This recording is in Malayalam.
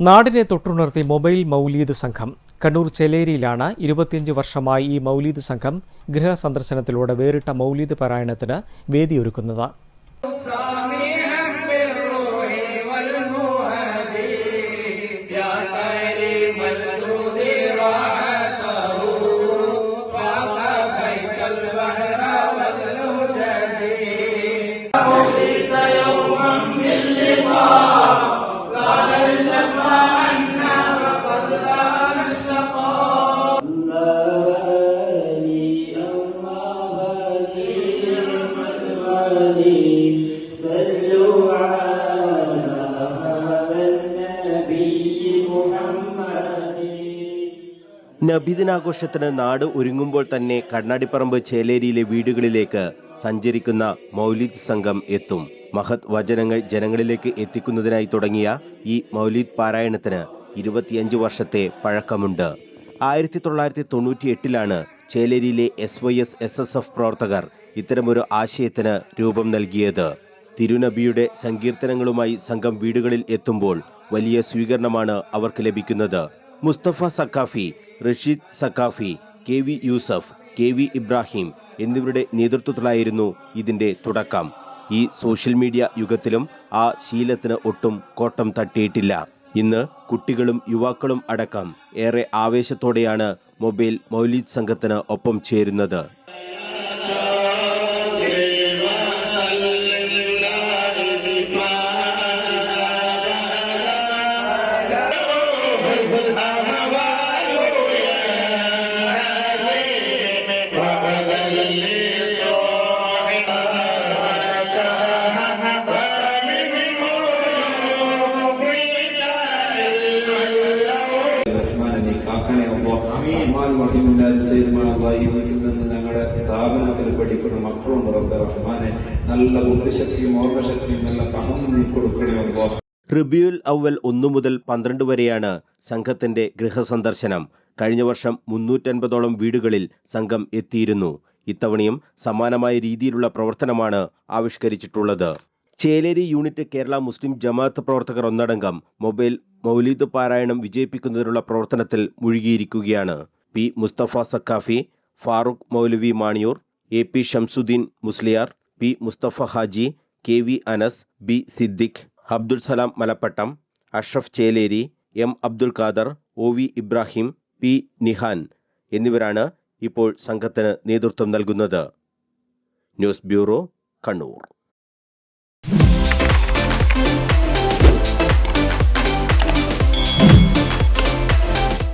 നാടിനെ തൊട്ടുണർത്തി മൊബൈൽ മൗലീദ് സംഘം. കണ്ണൂർ ചെലേരിയിലാണ് ഇരുപത്തിയഞ്ച് വർഷമായി ഈ മൗലീദ് സംഘം ഗൃഹ സന്ദർശനത്തിലൂടെ വേറിട്ട മൗലീദ് പാരായണത്തിന് വേദിയൊരുക്കുന്നത്. നബിദിനാഘോഷത്തിന് നാട് ഒരുങ്ങുമ്പോൾ തന്നെ കണ്ണാടിപ്പറമ്പ് ചേലേരിയിലെ വീടുകളിലേക്ക് സഞ്ചരിക്കുന്ന മൗലിദ് സംഘം എത്തും. മഹത് വചനങ്ങൾ ജനങ്ങളിലേക്ക് എത്തിക്കുന്നതിനായി തുടങ്ങിയ ഈ മൗലിദ് പാരായണത്തിന് ഇരുപത്തിയഞ്ച് വർഷത്തെ പഴക്കമുണ്ട്. ആയിരത്തി തൊള്ളായിരത്തി തൊണ്ണൂറ്റി എട്ടിലാണ് ചേലേരിയിലെ S Y S S S F പ്രവർത്തകർ ഇത്തരമൊരു ആശയത്തിന് രൂപം നൽകിയത്. തിരുനബിയുടെ സങ്കീർത്തനങ്ങളുമായി സംഘം വീടുകളിൽ എത്തുമ്പോൾ വലിയ സ്വീകരണമാണ് അവർക്ക് ലഭിക്കുന്നത്. Musthafa Saqafi Rasheed Saqafi K V Yusuf K V Ibrahim എന്നിവരുടെ നേതൃത്വത്തിലായിരുന്നു ഇതിന്റെ തുടക്കം. ഈ സോഷ്യൽ മീഡിയ യുഗത്തിലും ആ ശീലത്തിന് ഒട്ടും കോട്ടം തട്ടിയിട്ടില്ല. ഇന്ന് കുട്ടികളും യുവാക്കളും അടക്കം ഏറെ ആവേശത്തോടെയാണ് മൊബൈൽ മൗലീദ് സംഘത്തിന് ഒപ്പം ചേരുന്നത്. ഞങ്ങളുടെ സ്ഥാപനത്തിൽ പഠിക്കുന്ന മക്കളുണ്ട് റബ്ബെ നല്ല ബുദ്ധിശക്തിയും ഓർമ്മശക്തിയും നല്ല ഫഹമും നീ കൊടുക്കണേ അപ്പോ റിബ്യുൽ അവൽ ഒന്നു മുതൽ പന്ത്രണ്ട് വരെയാണ് സംഘത്തിന്റെ ഗൃഹസന്ദർശനം. കഴിഞ്ഞ വർഷം മുന്നൂറ്റൻപതോളം വീടുകളിൽ സംഘം എത്തിയിരുന്നു. ഇത്തവണയും സമാനമായ രീതിയിലുള്ള പ്രവർത്തനമാണ് ആവിഷ്കരിച്ചിട്ടുള്ളത്. ചേലേരി യൂണിറ്റ് കേരള മുസ്ലിം ജമാഅത്ത് പ്രവർത്തകർ ഒന്നടങ്കം മൊബൈൽ മൗലീദ് പാരായണം വിജയിപ്പിക്കുന്നതിനുള്ള പ്രവർത്തനത്തിൽ മുഴുകിയിരിക്കുകയാണ്. P Musthafa Saqafi Farooq Moulavi Maniyoor A P Shamsuddeen Musliyar P Musthafa Haji K V Anas B Siddique Abdul Salam Malappattam Ashraf Cheleri M Abdul Khader O V Ibrahim P Nihan എന്നിവരാണ് ഇപ്പോൾ സംഘത്തിന് നേതൃത്വം നൽകുന്നത്. News bureau Kannur.